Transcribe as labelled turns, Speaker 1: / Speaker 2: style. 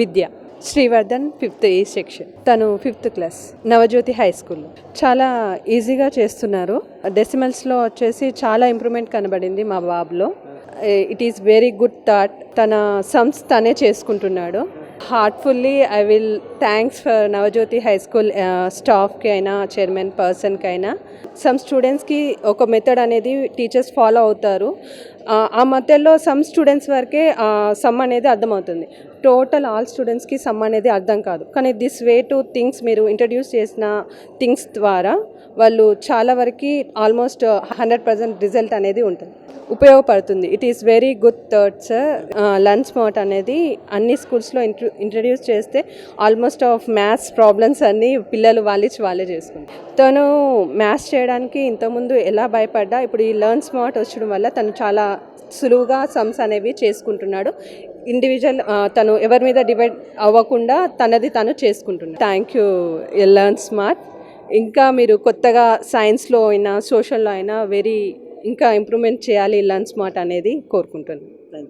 Speaker 1: Vidya. Srivardhan fifth A section. తను fifth class. Navajyothi high స్కూల్లో చాలా ఈజీగా చేస్తున్నారు. డెసిమల్స్లో వచ్చేసి చాలా ఇంప్రూవ్మెంట్ కనబడింది మా బాబులో. It is very good thought తన సమ్స్ తనే చేసుకుంటున్నాడు. Heartfully I will thanks for Navajyothi high school స్టాఫ్కి అయినా చైర్మన్ పర్సన్కి అయినా సమ్ స్టూడెంట్స్కి ఒక మెథడ్ అనేది టీచర్స్ ఫాలో అవుతారు. ఆ, మధ్యలో సమ్ స్టూడెంట్స్ వరకే సమ్ అనేది అర్థమవుతుంది. టోటల్ ఆల్ స్టూడెంట్స్కి సమ్ అనేది అర్థం కాదు. కానీ దిస్ వే టు థింగ్స్ మీరు ఇంట్రడ్యూస్ చేసిన థింగ్స్ ద్వారా వాళ్ళు చాలా వరకు ఆల్మోస్ట్ హండ్రెడ్ పర్సెంట్ రిజల్ట్ అనేది ఉంటుంది. ఉపయోగపడుతుంది. It is very good third sir lunch smart అనేది అన్ని స్కూల్స్లో ఇంట్రో ఇంట్రడ్యూస్ చేస్తే ఆల్మోస్ట్ ఆఫ్ మ్యాథ్స్ ప్రాబ్లమ్స్ అన్నీ పిల్లలు వాళ్ళిచ్చి వాళ్ళే చేసుకుంటారు. తను మ్యాథ్స్ చేయడానికి ఇంతకుముందు ఎలా భయపడ్డా ఇప్పుడు ఈ లర్న్ స్మార్ట్ వచ్చడం వల్ల తను చాలా సులువుగా సమ్స్ అనేవి చేసుకుంటున్నాడు. ఇండివిజువల్ తను ఎవరి మీద డివైడ్ అవ్వకుండా తనది తను చేసుకుంటున్నాడు. థ్యాంక్ యూ లర్న్ స్మార్ట్ ఇంకా మీరు కొత్తగా సైన్స్లో అయినా సోషల్లో అయినా వెరీ ఇంకా ఇంప్రూవ్మెంట్ చేయాలి లర్న్ స్మార్ట్ అనేది కోరుకుంటున్నాను.